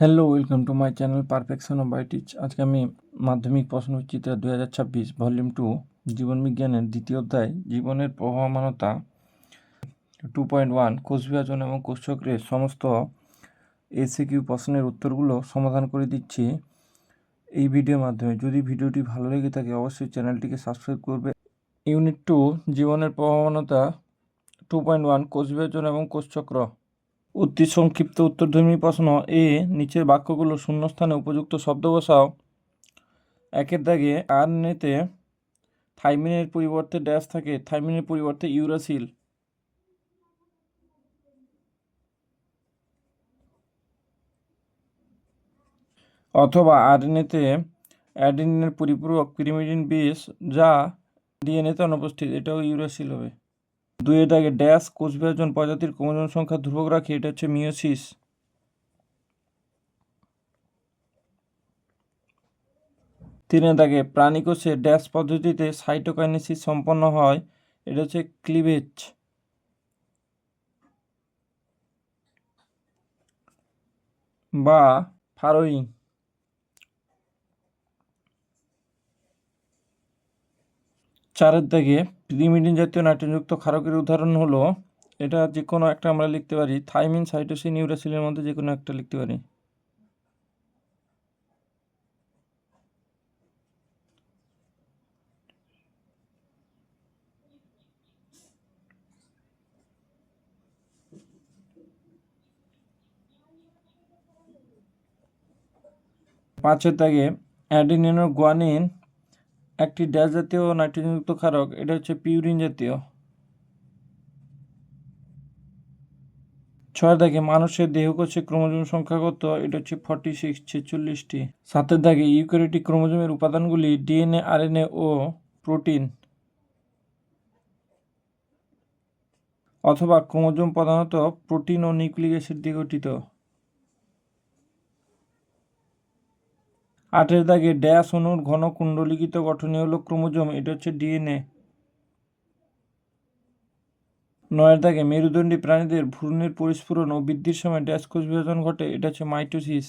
Hello welcome to my channel perfection of বাইটিচ আজকে আমি মাধ্যমিক প্রশ্নবিচিত্রা দুই হাজার ছাব্বিশ ভলিউম টু জীবনবিজ্ঞানের দ্বিতীয় অধ্যায়, জীবনের প্রবহমানতা টু পয়েন্ট ওয়ান কোষবিভাজন এবং কোষচক্রের সমস্ত এসিকিউ প্রশ্নের উত্তরগুলো সমাধান করে দিচ্ছি এই ভিডিওর মাধ্যমে। যদি ভিডিওটি ভালো লেগে থাকে, অবশ্যই চ্যানেলটিকে সাবস্ক্রাইব করবে। ইউনিট টু জীবনের প্রবহমানতা টু পয়েন্ট ওয়ান কোষবিভাজন এবং কোষচক্র। অতি সংক্ষিপ্ত উত্তরধর্মী প্রশ্ন এ, নিচের বাক্যগুলো শূন্যস্থানে উপযুক্ত শব্দ বসাও। একের দাগে আর নেতে থাইমিনের পরিবর্তে ড্যাশ থাকে, থাইমিনের পরিবর্তে ইউরাসিল। অথবা আরএনএতে অ্যাডেনিনের পরিপূরক পিরিমিডিন বেস যা ডিএনএতে অনুপস্থিত, এটাও ইউরাসিল হবে। দুইয়ের দাগে ড্যাশ কোষ বিভাজন প্রজাতির ক্রোমোজোম সংখ্যা ধ্রুবক রাখে, এটা হচ্ছে মিওসিস তিনের দাগে প্রাণী কোষে ড্যাশ পদ্ধতিতে সাইটোকাইনেসিস সম্পন্ন হয়, এটা হচ্ছে ক্লিভেজ। বা ফারোয়িং। চারের দাগে পিরিমিডিন জাতীয় নাইট্রোজেনযুক্ত ক্ষারকের উদাহরণ হলো, এটা যে কোনো একটা আমরা লিখতে পারি। থাইমিন, সাইটোসিন, ইউরাসিলের মধ্যে যে কোনো একটা লিখতে পারি। পাঁচের দাগে অ্যাডিনিন ও গুয়ানিন একটি ড্যাশ জাতীয় নাইট্রোজেনযুক্ত ক্ষারক, এটা হচ্ছে পিউরিন জাতীয়। ছয় দাগে মানুষের দেহকোষে ক্রোমোজোম সংখ্যা কত এটা হচ্ছে ফর্টি সিক্স, ছেচল্লিশটি। সাতের দাগে ইউক্যারিওটিক ক্রোমোজোমের উপাদানগুলি ডিএনএ, আরএনএ ও প্রোটিন। অথবা ক্রোমোজোম প্রধানত প্রোটিন ও নিউক্লিক অ্যাসিড দিয়ে গঠিত। আটের দাগে ড্যাশ অনুর ঘন কুণ্ডলিখিত গঠনই হলো ক্রোমোজোম, এটা হচ্ছে ডিএনএ। নয়ের দাগে মেরুদণ্ডী প্রাণীদের ভ্রূণের পরিস্ফুরণ ও বৃদ্ধির সময় ড্যাশ কোষ বিভাজন ঘটে, এটা হচ্ছে মাইটোসিস।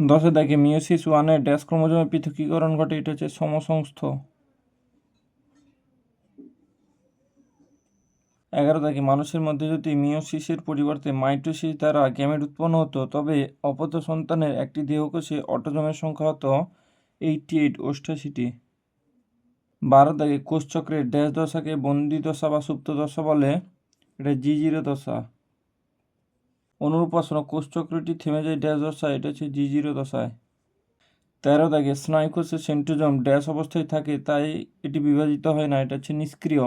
দশের দাগে মিওসিস ওয়ানের ড্যাশ ক্রোমোজোমের পৃথকীকরণ ঘটে, এটা হচ্ছে সমসংস্থ। এগারো থেকে মানুষের মধ্যে যদি মিওসিসের পরিবর্তে মাইটোসিস দ্বারা গ্যামেট উৎপন্ন হতো, তবে অপত্য সন্তানের একটি দেহকোষে অটোজমের সংখ্যা হতো এইটটি এইট অষ্টাশিটি বারো থেকে কোষচক্রের ড্যাশ দশাকে বন্দি দশা বা সুপ্ত দশা বলে, এটা জি জিরো দশা। অনুরূপ প্রশ্ন কোষচক্রটি থেমে যায় ড্যাশ দশায়, এটা হচ্ছে জি জিরো দশায়। তেরো দাগে স্নায়ুকোষের সেন্ট্রোজম ড্যাশ অবস্থায় থাকে, তাই এটি বিভাজিত হয় না, এটা হচ্ছে নিষ্ক্রিয়।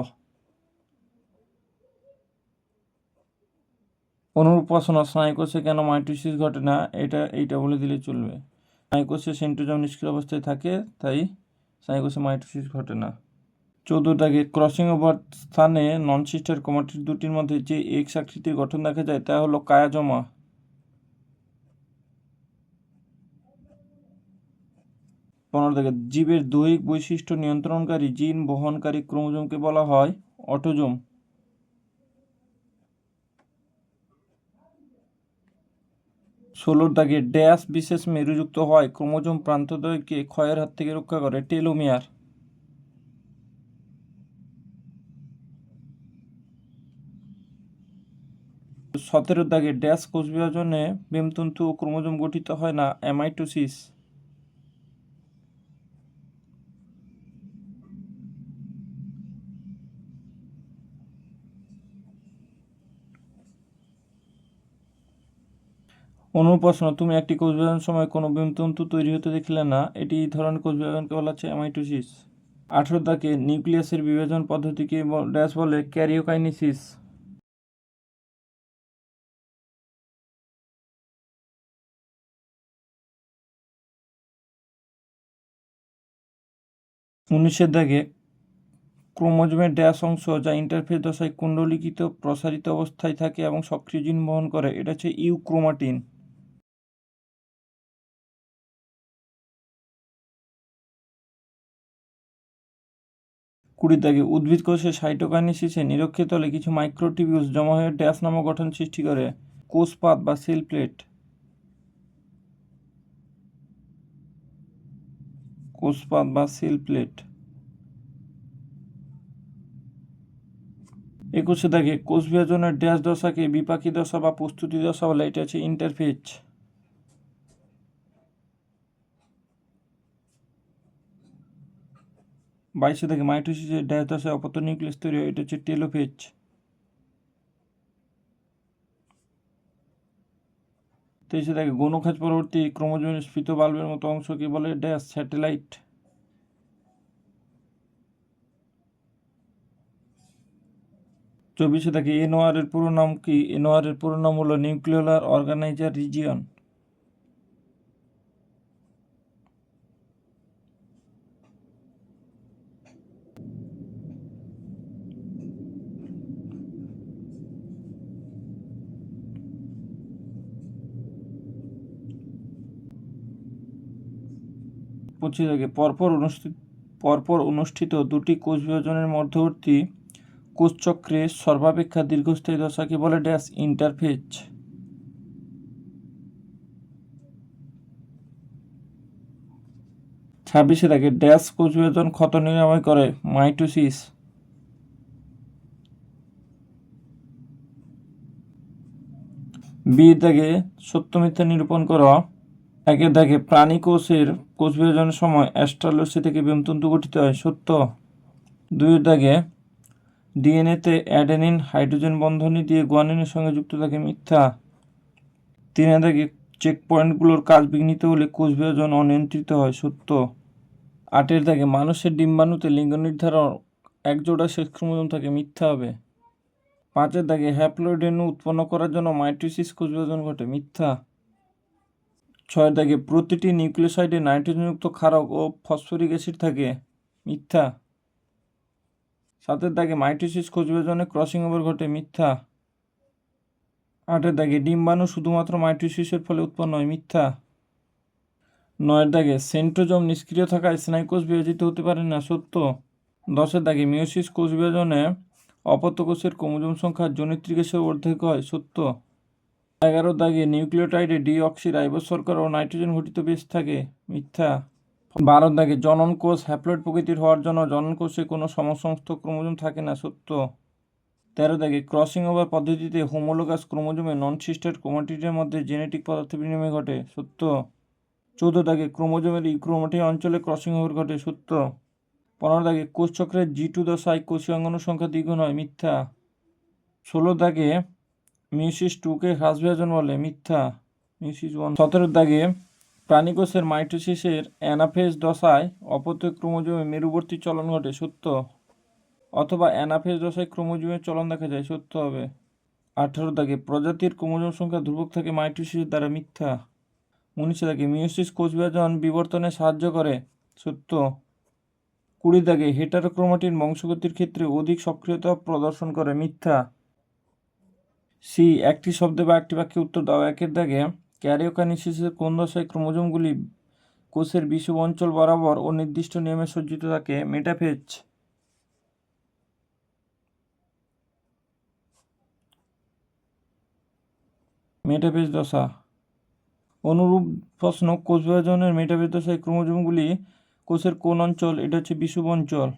অনুরূপ প্রশ্ন স্নায়ুকোষে কেন মাইটোসিস ঘটে না? এটা, এইটা বলে দিলে চলবে। স্নায়ুকোষে সেন্ট্রোজম নিষ্ক্রিয় অবস্থায় থাকে, তাই স্নায়ুকোষে মাইটোসিস ঘটে না। চৌদ্দ দাগে ক্রসিং ওভার স্থানে নন সিস্টার ক্রোমাটিড দুটির মধ্যে যে এক্স আকৃতির গঠন দেখা যায়, তা হলো কায়াজমা। পনেরো দাগে জীবের দৈহিক বৈশিষ্ট্য নিয়ন্ত্রণকারী জিন বহনকারী ক্রোমোজোমকে বলা হয় অটোজোম। ষোলোর দাগে ড্যাশ বিশেষ মেরুযুক্ত হয় ক্রোমোজোম প্রান্তদ্বয়কে ক্ষয়ের হাত থেকে রক্ষা করে টেলোমিয়ার। সতেরো দাগে ড্যাশ কোষ বিভাজনে বেমতন্তু ও ক্রোমোজোম গঠিত হয় না, অ্যামাইটোসিস। অনুরূপ প্রশ্ন, তুমি একটি কোষ বিভাজন সময় কোনো বিমতন্তু তৈরি হতে দেখলে না? এটি এই ধরনের কোষ বিভাজনকে বলা হচ্ছে অ্যামাইটোসিস আঠেরো দাগে নিউক্লিয়াসের বিভাজন পদ্ধতিকে ড্যাশ বলে ক্যারিওকাইনিসিস। উনিশের দাগে ক্রোমোজোমের ড্যাশ অংশ যা ইন্টারফেস দশায় কুণ্ডলিখিত প্রসারিত অবস্থায় থাকে এবং সক্রিয় জিন বহন করে, এটা হচ্ছে ইউক্রোমাটিন। কুড়ি দাগে উদ্ভিদ কোষে সাইটোকাইনেসিসে নিরক্ষিত হলে কিছু মাইক্রোটিবিউলস জমা হয়ে ড্যাশ নামক গঠন সৃষ্টি করে, কোষপাত বা সেল প্লেট। কোষপাত বা সেল প্লেট। একুশে দাগে কোষ বিভাজনের ড্যাশ দশাকে বিপাকী দশা বা প্রস্তুতি দশা বলে, এটা হচ্ছে ইন্টারফেজ বাইশে থেকে মাইটোসিসের ড্যাশ দশায় অপত্য নিউক্লিয়াস তৈরি হয়, এটা হচ্ছে টেলোফেজ। তেইশে থেকে গৌণখাজ পরবর্তী ক্রোমোজোমের স্ফীত বাল্বের মতো অংশকে বলে ড্যাশ স্যাটেলাইট। চব্বিশে থেকে এনওআর এর পুরো নাম কি? এনওআর এর পুরো নাম হলো নিউক্লিওলার অর্গানাইজার রিজিয়ন। থেকে পরপর অনুষ্ঠিত পরপর অনুষ্ঠিত দুটি কোষ বিভাজনের মধ্যবর্তী কোষচক্রে সর্বাপেক্ষা দীর্ঘস্থায়ী দশাকে বলে? ড্যাশ ইন্টারফেজ ছাব্বিশে থাকে ড্যাশ কোষ বিভাজন ক্ষত নিরাময় করে মাইটোসিস। বি থেকে সত্য মিথ্যা নিরূপণ করা। একে দেখে প্রাণী কোষের কোষ বিভাজনের সময় অ্যাস্ট্রালোসি থেকে বিমতন্তু গঠিত হয়, সত্য। দুই দাগে, ডিএনএতে অ্যাডেনিন, হাইড্রোজেন বন্ধনী দিয়ে গুয়ানিনের সঙ্গে যুক্ত থাকে মিথ্যা। তিন দাগে চেক পয়েন্টগুলোর কাজ বিঘ্নিত হলে কোষ বিভাজন অনিয়ন্ত্রিত হয়, সত্য। আটের দাগে, মানুষের ডিম্বাণুতে লিঙ্গ নির্ধারণ এক জোড়া শেষ ক্রোমোজোম থাকে, মিথ্যা হবে। পাঁচের দাগে হ্যাপ্লয়েড উৎপন্ন করার জন্য মাইট্রিসিস কোষ বিভাজন ঘটে, মিথ্যা। ছয়ের দাগে প্রতিটি নিউক্লিওসাইডে নাইট্রোজেনযুক্ত ক্ষারক ও ফসফরিক অ্যাসিড থাকে। মিথ্যা। সাতের দাগে মাইটোসিস কোষ বিভাজনে ক্রসিং ওভার ঘটে, মিথ্যা। আটের দাগে ডিম্বাণু শুধুমাত্র মাইটোসিসের ফলে উৎপন্ন হয়, মিথ্যা। নয়ের দাগে সেন্ট্রোজম নিষ্ক্রিয় থাকায় স্নায়ুকোষ বিভাজিত হতে পারে না, সত্য। দশের দাগে মিওসিস কোষ বিভাজনে অপত্য কোষের ক্রোমোজোম সংখ্যা জনিত্রিকেশের অর্ধেক হয়, সত্য। এগারো দাগে নিউক্লিওটাইডে ডিঅক্সি রাইবোজ শর্করা ও নাইট্রোজেন ঘটিত বেশ থাকে। মিথ্যা। বারো দাগে জনন কোষ হ্যাপ্লয়েড প্রকৃতির হওয়ার জন্য জনন কোষে কোনো সমসমস্ত ক্রোমোজোম থাকে না, সত্য। তেরো দাগে ক্রসিং ওভার পদ্ধতিতে হোমোলোগাস ক্রোমোজোমে নন সিস্টার ক্রোমাটিডের মধ্যে জেনেটিক পদার্থ বিনিময় ঘটে, সত্য। চৌদ্দ দাগে ক্রোমোজোমের ইক্রোমাটিক অঞ্চলে ক্রসিং ওভার ঘটে, সত্য। পনেরো দাগে কোষচক্রের জি টু দশায় কোষীয় অঙ্গাণুর সংখ্যা দ্বিগুণ হয়, মিথ্যা। ষোলো দাগে মিউসিস টুকে হ্রাস বিভাজন বলে, মিথ্যা। Meiosis one. সতেরো দাগে প্রাণীকোষের মাইটোসিসের অ্যানাফেজ দশায় অপত্য ক্রোমোজোমে মেরুবর্তী চলন ঘটে, সত্য? অথবা অ্যানাফেজ দশায় ক্রোমোজোমের চলন দেখা যায়, সত্য হবে? আঠারো দাগে প্রজাতির ক্রোমোজোম সংখ্যা ধ্রুবক থাকে মাইটোসিসের দ্বারা, মিথ্যা? উনিশে দাগে মিউসিস কোষ বিভাজন বিবর্তনে সাহায্য করে, সত্য? কুড়ি দাগে হেটারোক্রোমাটিন বংশগতির ক্ষেত্রে অধিক সক্রিয়তা প্রদর্শন করে, মিথ্যা? সি একটি শব্দে বা একটি বাক্যে উত্তর দাও। একের দাগে ক্যারিওকানিসিসের কোন দশায় ক্রোমোজোমগুলি কোষের বিষুব অঞ্চল বরাবর ও নির্দিষ্ট নিয়মে সজ্জিত থাকে? মেটাফেজ। মেটাফেজ দশা। অনুরূপ প্রশ্ন, কোষ বিভাজনের মেটাফেজ দশায় ক্রোমোজোমগুলি কোষের কোন অঞ্চল? এটা হচ্ছে বিষুব অঞ্চল।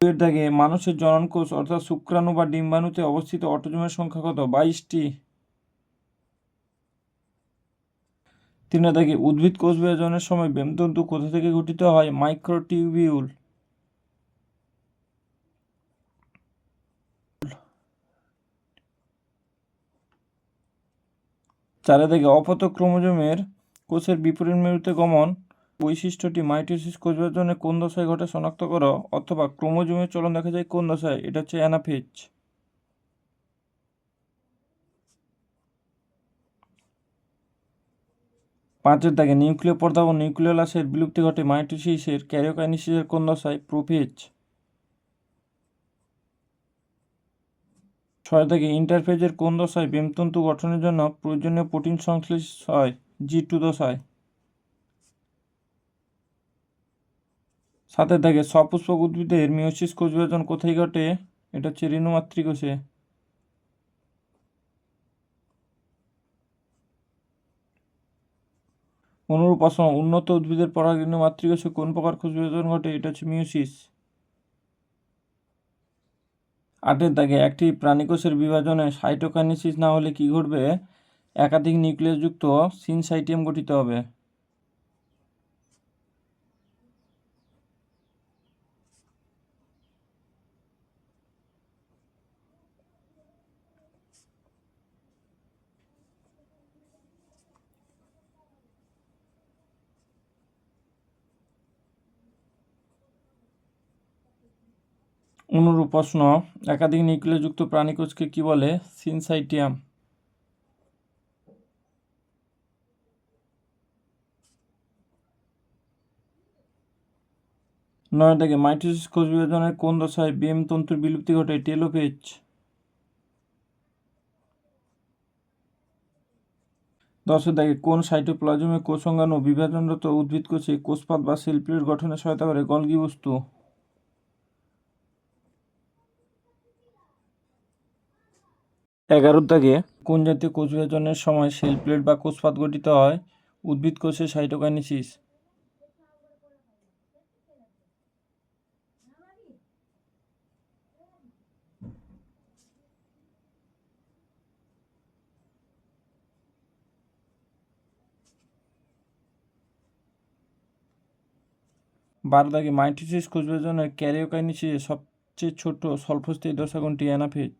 এর দাগে মানুষের জনন কোষ অর্থাৎ শুক্রাণু বা ডিম্বাণুতে অবস্থিত অটোজোমের সংখ্যা কত? বাইশটি। তিন দাগে উদ্ভিদ কোষ বিভাজনের সময় বেমতন্তু কোথা থেকে গঠিত হয়? মাইক্রোটিউবিউল চারে দাগে অপত ক্রোমোজোমের কোষের বিপরীত মেরুতে গমন। বৈশিষ্ট্যটি মাইটোসিস কোষ বিভাজনে কোন দশায় ঘটে শনাক্ত করো অথবা ক্রোমোজোমের চলন দেখা যায় কোন দশায়? এটা হচ্ছে অ্যানাফেজ। পাঁচের দাগে নিউক্লিয় পর্দা ও নিউক্লিওলাসের বিলুপ্তি ঘটে মাইটোসিসের ক্যারিওকাইনেসিসের কোন দশায়? প্রোফেজ। ছয় দাগে ইন্টারফেজের কোন দশায় বেমতন্তু গঠনের জন্য প্রয়োজনীয় প্রোটিন সংশ্লেষ হয়? জি টু দশায়। সাথে থাকে সপুষ্পক উদ্ভিদের মিওসিস কোষ বিভাজন কোথায় ঘটে? এটা হচ্ছে রেণু মাতৃকোষে অনুরূপ অসম উন্নত উদ্ভিদের পরাগরেণু মাতৃকোষে কোন প্রকার কোষ বিভাজন ঘটে? এটা হচ্ছে মিওসিস আটের দাগে একটি প্রাণীকোষের বিভাজনে সাইটোকাইনেসিস না হলে কি ঘটবে? একাধিক নিউক্লিয়াসযুক্ত সিনসাইটিয়াম গঠিত হবে। অনুরূপ প্রশ্ন, একাধিক নিউক্লিয়াসযুক্ত প্রাণীকোষকে কি বলে সিনসাইটিয়াম? নয় থেকে, মাইটোসিস কোষ বিভাজনের কোন দশায় বিএম তন্তুর বিলুপ্তি ঘটে? টেলোফেজ দশের দাগে কোন সাইটোপ্লাজমে কোষ অঙ্গাণু বিভাজনরত উদ্ভিদ কোষে কোষপাত বা প্লেট গঠনে সহায়তা করে? গলগি বস্তু। এগারোর দাগে কোন জাতীয় কোষ বিভাজনের সময় সেল প্লেট বা কোষপাত গঠিত হয়? উদ্ভিদ কোষে সাইটোকাইনেসিস বারো দাগে মাইটোসিস কোষ বিভাজনের ক্যারিওকাইনেসিসের সবচেয়ে ছোট স্বল্পস্থায়ী দশা কোনটি অ্যানাফেজ।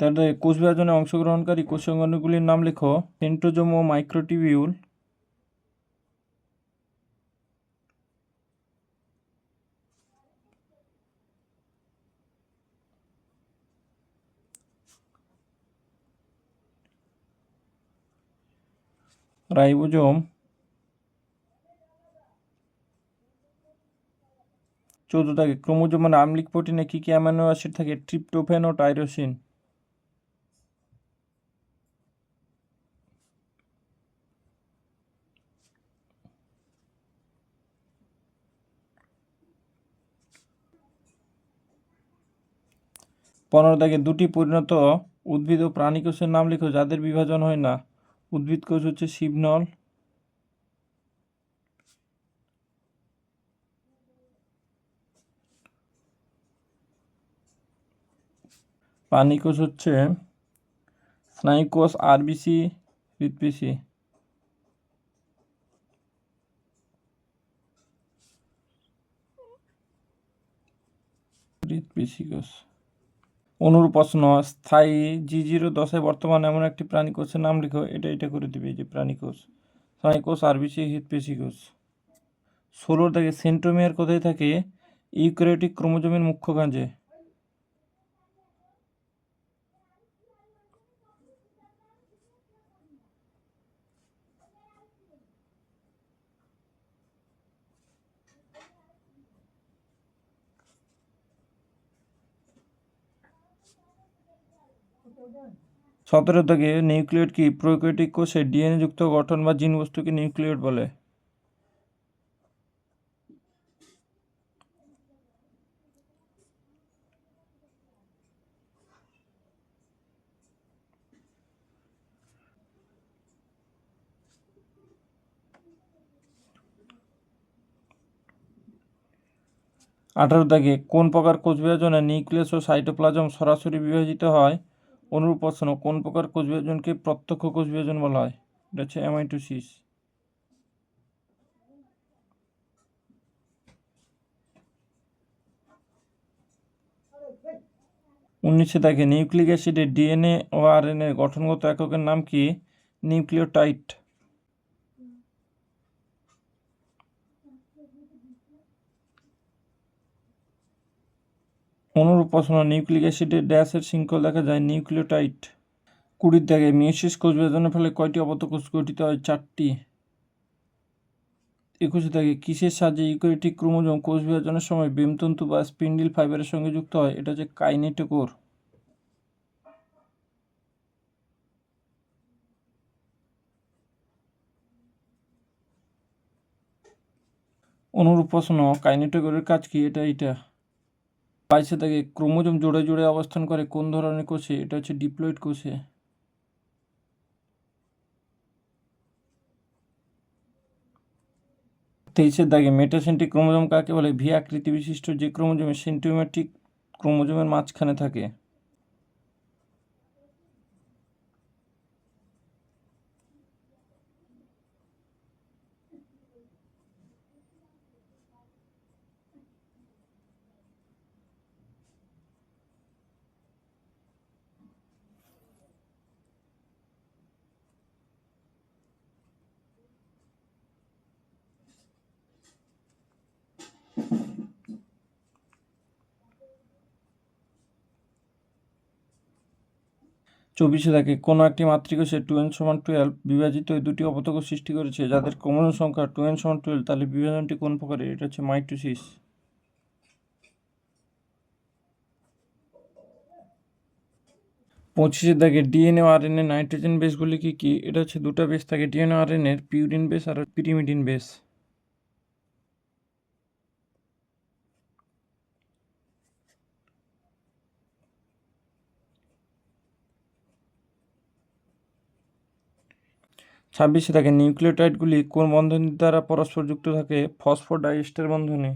তাহলে কোষ বিভাজনে অংশগ্রহণকারী কোষাঙ্গনগুলির নাম লেখো, সেন্ট্রোজোম ও মাইক্রোটিবিউল। রাইবোজোম। চৌদ্দ থাকে ক্রোমোজোম মানে আমলিক প্রোটিনে কী কী অ্যামাইনো অ্যাসিড থাকে? ট্রিপটোফেন ও টাইরোসিন। পনেরো দাগে দুটি পরিণত উদ্ভিদ ও প্রাণী কোষের নাম লিখো, যাদের বিভাজন হয় না। উদ্ভিদ কোষ হচ্ছে শিবনল। প্রাণী কোষ হচ্ছে স্নায়ুকোষ আরবিসি, হৃৎপিসি। হৃৎপিসি কোষ। অনুরূপ প্রশ্ন, স্থায়ী জি জিরো দশে বর্তমানে এমন একটি প্রাণী কোষের নাম লিখো, এটা এটা করে দিবে যে প্রাণী কোষ। স্নায়ু কোষ আর আরবিসি হৃদপেশি কোষ। ষোলোর থেকে সেন্ট্রোমিয়ার কোথায় থাকে? ইউক্যারিওটিক ক্রোমোজোমের মুখ্য কাজে সতেরো থেকে নিউক্লিয়েট কি প্রোক্যারিওটিক কোষে ডিএনএ যুক্ত গঠন বা জিন বস্তুকে নিউক্লিয়েট বলে? আঠারো দাগে কোন প্রকার কোষ বিভাজনে নিউক্লিয়াস ও সাইটোপ্লাজম সরাসরি বিভাজিত হয়? অনুরূপ প্রশ্ন, কোন প্রকার কোষ বিভাজনকে প্রত্যক্ষ কোষ বিভাজন বলা হয়? এটা হচ্ছে অ্যামাইটোসিস। উনিশে দেখে নিউক্লিক অ্যাসিডের ডিএনএ ও আরএনএ গঠনগত এককের নাম কি? নিউক্লিওটাইড প্রশ্ন নিউক্লিক অ্যাসিডের ড্যাশের শৃঙ্খল দেখা যায় নিউক্লিওটাইড। কুড়ির দাগে মিওসিস কোষ বিভাজনের ফলে কয়টি অবত কোষ গঠিত হয়? চারটি। একুশে থাকে কিসের সাহায্যে ইউক্যারিওটিক ক্রোমোজোম কোষ বিভাজনের সময় বেমতন্তু বা স্পিন্ডিল ফাইবারের সঙ্গে যুক্ত হয়? এটা হচ্ছে কাইনেটোকোর। অনুরূপ প্রশ্ন কাইনেটোকরের কাজ কি? এটা এটা। বাইশে থাকে ক্রোমোজোম জোড়ে জোড়ে অবস্থান করে। কোন ধরনের কোষে? এটা হচ্ছে ডিপ্লয়েড কোষে। তেইশের দাগে মেটাসেন্ট্রিক ক্রোমোজোম কাকে বলে? ভি আকৃতি বিশিষ্ট যে ক্রোমোজোমে সেন্টিমেট্রিক ক্রোমোজোমের মাঝখানে থাকে। চব্বিশে থাকে। কোনো একটি মাতৃকোষে টু এন সমান টুয়েলভ বিভাজিত হয়ে দুটি অপত্যক সৃষ্টি করেছে। যাদের ক্রমণ সংখ্যা টু এন সমান টুয়েলভ, তাহলে বিভাজনটি কোন প্রকারের? এটা হচ্ছে মাইটোসিস। পঁচিশে দাগে DNA R N A nitrogen বেসগুলি কি কি? এটা হচ্ছে দুটো বেস থাকে। ডিএনএ আর এন এর পিউরিন বেস আর পিরিমিডিন বেস। ছাব্বিশে থাকে, নিউক্লিওটাইডগুলি কোন বন্ধনী দ্বারা পরস্পর যুক্ত থাকে? ফসফোডাইস্টার বন্ধনে।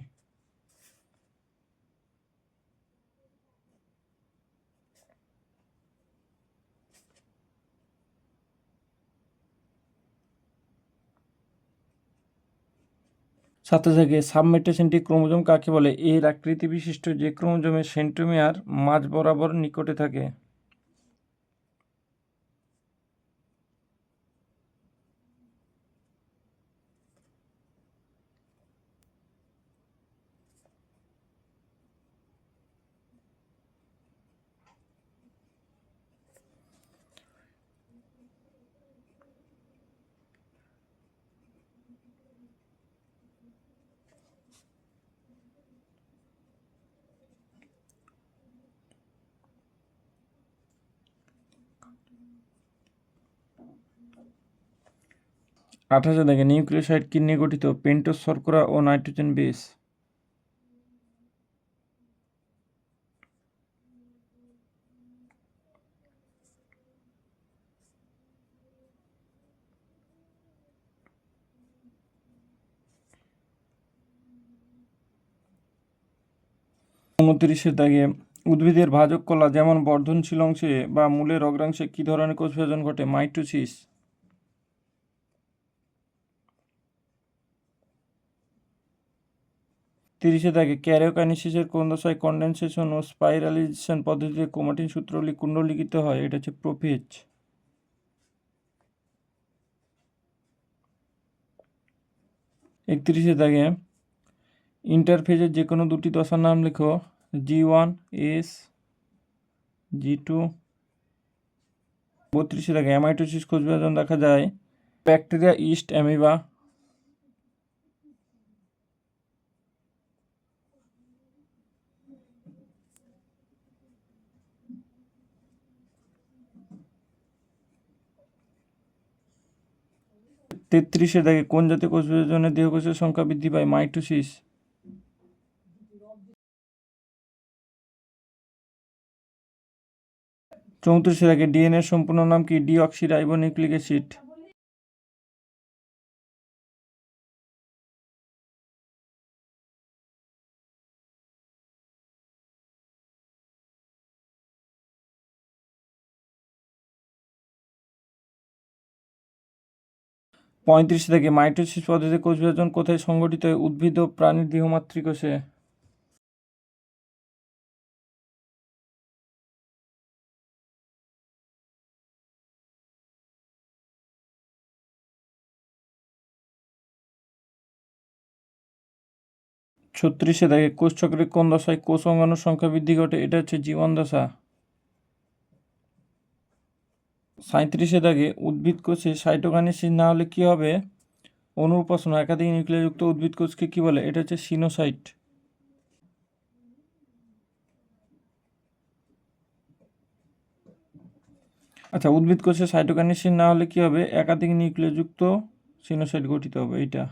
সাথে থাকে সাবমেটাসেন্ট্রিক ক্রোমোজোম কাকে বলে? এর আকৃতি বিশিষ্ট যে ক্রোমোজোমের সেন্ট্রোমিয়ার মাঝ বরাবর নিকটে থাকে। আঠাশে দেখে নিউক্লিওসাইড কি নিয়ে গঠিত পেন্টোস শর্করা ও নাইট্রোজেন বেস উনত্রিশের দাগে উদ্ভিদের ভাজক কলা যেমন বর্ধনশীল অংশে বা মূলের অগ্রাংশে কী ধরনের কোষ বিভাজন ঘটে? মাইটোসিস। তিরিশে দাগে ক্যারিওকাইনেসিসের কোন দশায় কন্ডেনসেশন ও স্পাইরালাইজেশন পদ্ধতিতে ক্রোমাটিন সূত্রগুলি কুণ্ডলিখিত হয়, এটা হচ্ছে প্রোফেজ একত্রিশে দাগে ইন্টারফেজের যে কোনো দুটি দশার নাম লেখো, G one, S, G two. বত্রিশে দাগে অ্যামাইটোসিস কোষ বিভাজন দেখা যায় ব্যাকটেরিয়া ইস্ট অ্যামিবা তেত্রিশে দাগে কোন জাতীয় কোষ বিভাজনে দেহকোষের সংখ্যা বৃদ্ধি পায়? মাইটোসিস। চৌত্রিশে দাগে ডিএনএর সম্পূর্ণ নাম কি? ডিঅক্সিরাইবোনিউক্লিক অ্যাসিড পঁয়ত্রিশ থেকে মাইটোসিস পদ্ধতিতে কোষ বিভাজন কোথায় সংঘটিত হয়? উদ্ভিদ ও প্রাণীর দেহমাতৃকোষে ছত্রিশে দেখে, কোষ চক্রের কোন দশায় কোষ অঙ্গাণুর সংখ্যা বৃদ্ধি ঘটে? এটা হচ্ছে জীবন দশা। সাঁত্রিশে দাগে উদ্ভিদ কোষে সাইটোকাইনেসিস না হলে কী হবে? অনুপ্রশ্ন একাধিক নিউক্লিয়াযুক্ত উদ্ভিদ কোষকে কী বলে? এটা হচ্ছে সিনোসাইট। আচ্ছা উদ্ভিদ কোষে সাইটোকাইনেসিস না হলে কী হবে? একাধিক নিউক্লিয়াযুক্ত সিনোসাইট গঠিত হবে, এইটা।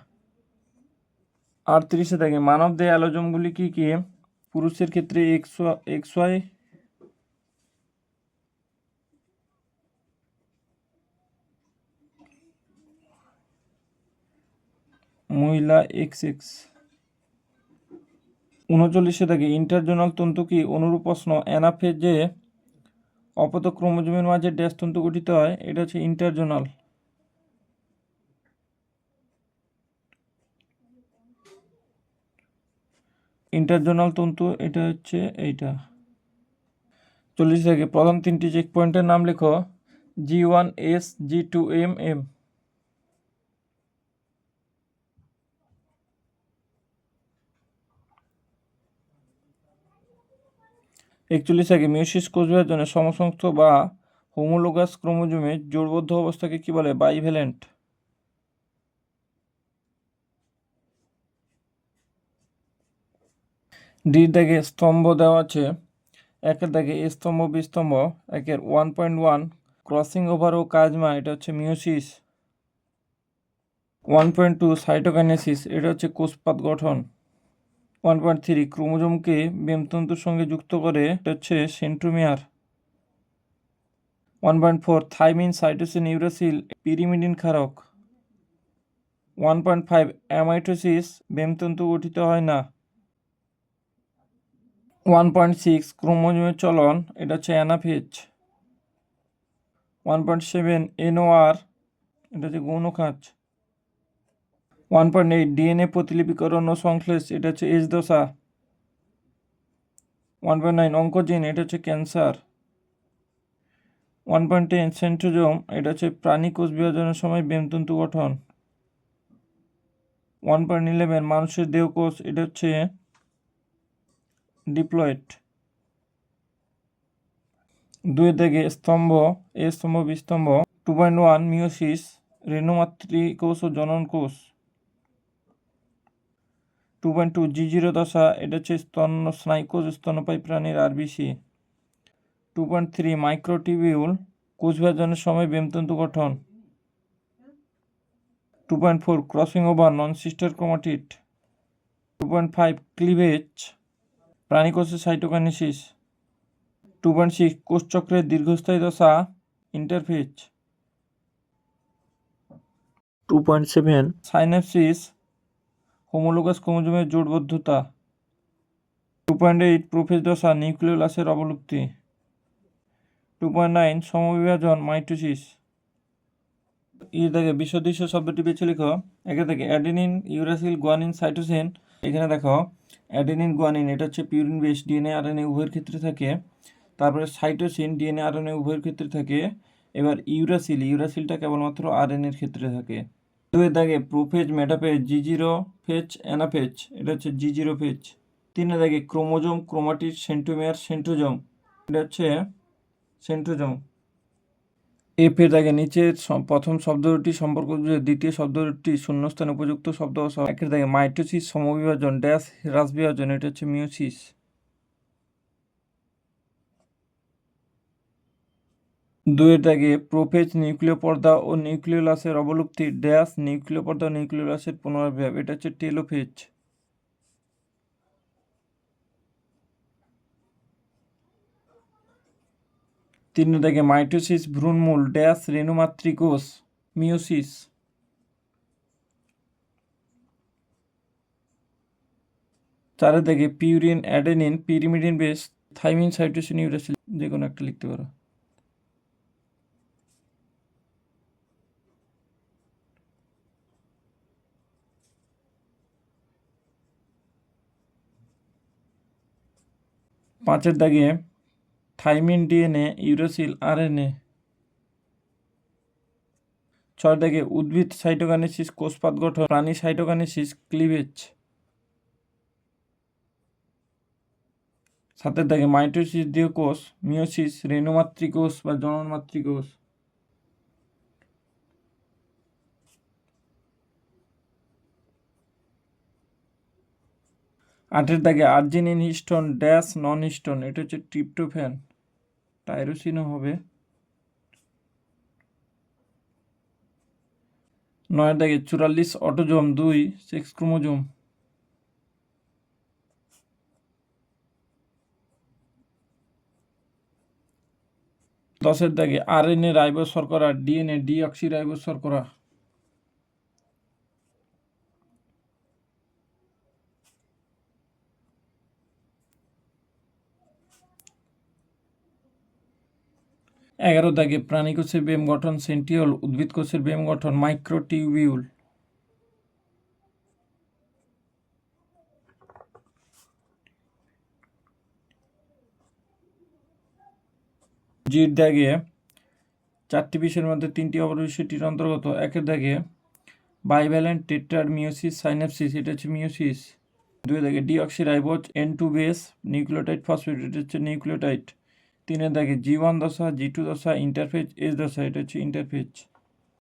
আটত্রিশে থাকে মানব দেহে অ্যালোজমগুলি কি কি? পুরুষের ক্ষেত্রে এক্স এক্স মহিলা এক্স এক্স। উনচল্লিশে থাকে ইন্টারজোনাল তন্তু কি অনুরূপ প্রশ্ন। অ্যানাফেজে অপত ক্রোমোজোমের মাঝে ড্যাশ তন্তু গঠিত হয়, এটা হচ্ছে ইন্টারজোনাল। ইন্টারজোনাল তন্তু, এটা হচ্ছে এইটা। চল্লিশ থেকে প্রধান তিনটি চেক পয়েন্টের নাম লেখো। G one S, G two M M. একচল্লিশ আগে মিউসিস কোষ বিভাজনের সমসংস্থ বা হোমোলোগাস ক্রোমোজোমে জোরবদ্ধ অবস্থাকে কি বলে বাইভ্যালেন্ট? ডি দাগে স্তম্ভ দেওয়া আছে, একের দাগে স্তম্ভ, বি স্তম্ভ, একের one point one crossing over ও কাজমা, এটা হচ্ছে meiosis one point two cytokinesis, এটা হচ্ছে কোষপাত গঠন। ওয়ান পয়েন্ট থ্রি ক্রোমোজোমকে বেমতন্তুর সঙ্গে যুক্ত করে, এটা হচ্ছে centromere. One point four thymine cytosine uracil pyrimidine ক্ষারক। One point five amitosis বেমতন্তু গঠিত হয় না। ওয়ান পয়েন্ট সিক্স ক্রোমোজোমের চলন, এটা হচ্ছে anaphase. One point seven NOR, এটা হচ্ছে গৌণ খাঁচ ওয়ান পয়েন্ট এইট, ডিএনএ প্রতিলিপিকরণ ও সংশ্লেষ, এটা হচ্ছে এস দশা। ওয়ান পয়েন্ট নাইন, অঙ্কোজিন, এটা হচ্ছে cancer. One point ten, centrosome, এটা হচ্ছে প্রাণী কোষ বিভাজনের সময় বেমতন্তু গঠন। ওয়ান পয়েন্ট ইলেভেন, মানুষের দেহকোষ এটা হচ্ছে ডিপ্লয়েড। দুই থেকে স্তম্ভ, এ স্তম্ভ বিস্তম্ভ টু পয়েন্ট ওয়ান মিওসিস রেণুমাতৃকোষ ও জনন কোষ two point two G zero দশা এটা হচ্ছে স্তন স্নায়ুকোষ স্তন্যপায়ী প্রাণীর RBC two point three microtubule কোষ বিভাজনের সময় বেমতন্তু গঠন। Two point four crossing over non sister chromatid. Two point five cleavage প্রাণীকোষের সাইটোকাইনেসিস। টু পয়েন্ট সিক্স কোষচক্রের দীর্ঘস্থায়ী দশা interphase. Two point seven synapsis homologous ক্রোমোজোমের জোটবদ্ধতা। টু পয়েন্ট এইট প্রোফেজ দশা নিউক্লিওলাসের অবলুপ্তি। টু পয়েন্ট নাইন সমবিভাজন মাইটোসিস। ই দেখে, বিশ্বদৃশ্য শব্দটি বেছে লিখো। একে থেকে অ্যাডেনিন, ইউরাসিল, গুয়ানিন, সাইটোসিন। এখানে দেখো, অ্যাডেনিন, গুয়ানিন, এটা হচ্ছে পিউরিন বেস ডিএনএ, আরএনএ উভয়ের ক্ষেত্রে থাকে। তারপরে সাইটোসিন, ডিএনএ, আরএনএ উভয়ের ক্ষেত্রে থাকে। এবার ইউরাসিল, ইউরাসিলটা কেবলমাত্র আর আরএনএর ক্ষেত্রে থাকে। দুয়ের দাগে prophase metaphase G zero phase anaphase এটা হচ্ছে জি জিরো ফেজ তিনের দাগে ক্রোমোজোম ক্রোমাটিড সেন্টোমিয়ার সেন্ট্রোজোম এটা হচ্ছে সেন্ট্রোজোম এফ এর দাগে নিচের প্রথম শব্দটি সম্পর্ক বুঝে দ্বিতীয় শব্দটি শূন্যস্থানে উপযুক্ত শব্দ একের দাগে মাইটোসিস সমবিভাজন ড্যাশ হ্রাস বিভাজন এটা হচ্ছে মিওসিস দুয়ের দাগে প্রোফেজ নিউক্লিয় পর্দা ও নিউক্লিওলাসের অবলুপ্তি, ড্যাশ নিউক্লিয় পর্দা ও নিউক্লিওলাসের পুনরাবিভাব এটা হচ্ছে টেলোফেজ। তিন দাগে মাইটোসিস, ভ্রূণমূল, ড্যাশ রেণুমাতৃকোষ মিওসিস চারের দাগে purine, adenine, pyrimidine base, thymine, cytosine, uracil যে কোনো একটা লিখতে পারো। পাঁচের দাগে থাইমিন ডিএনএ, ইউরোসিল আরএনএ। ছয় দাগে উদ্ভিদ সাইটোকানেসিস কোষপাত গঠন, প্রাণী সাইটোকানেসিস ক্লিভেজ। সাতের দাগে মাইটোসিস দেহকোষ মিওসিস রেণুমাতৃকোষ বা জননমাতৃকোষ আটের দাগে arginine histone dash non histone এটা হচ্ছে ট্রিপ্টোফ্যান। টাইরোসিনও হবে। নয়ের দাগে চুরাল্লিশ অটোজম, দুই সেক্স ক্রোমোজম। দশের দাগে আর এন এ রাইবো শর্করা ডিএনএ ডিঅক্সি রাইবো শর্করা এগারো দাগে প্রাণী কোষের বেম গঠন সেন্টিওল উদ্ভিদ কোষের বেম গঠন মাইক্রোটিউবিউল জির দাগে চারটি বিষয়ের মধ্যে তিনটি অপর বিষয়টির অন্তর্গত। একের দাগে বাইভ্যালেন্ট টেট্রার মিউসিস সাইনাপসিস এটা হচ্ছে মিউসিস দুই দাগে deoxy ribose N two base nucleotide phosphate এটা হচ্ছে নিউক্লিওটাইড তিনের দাগে জি ওয়ান দশা জি টু দশা ইন্টারফেজ এস দশা এটা হচ্ছে ইন্টারফেজ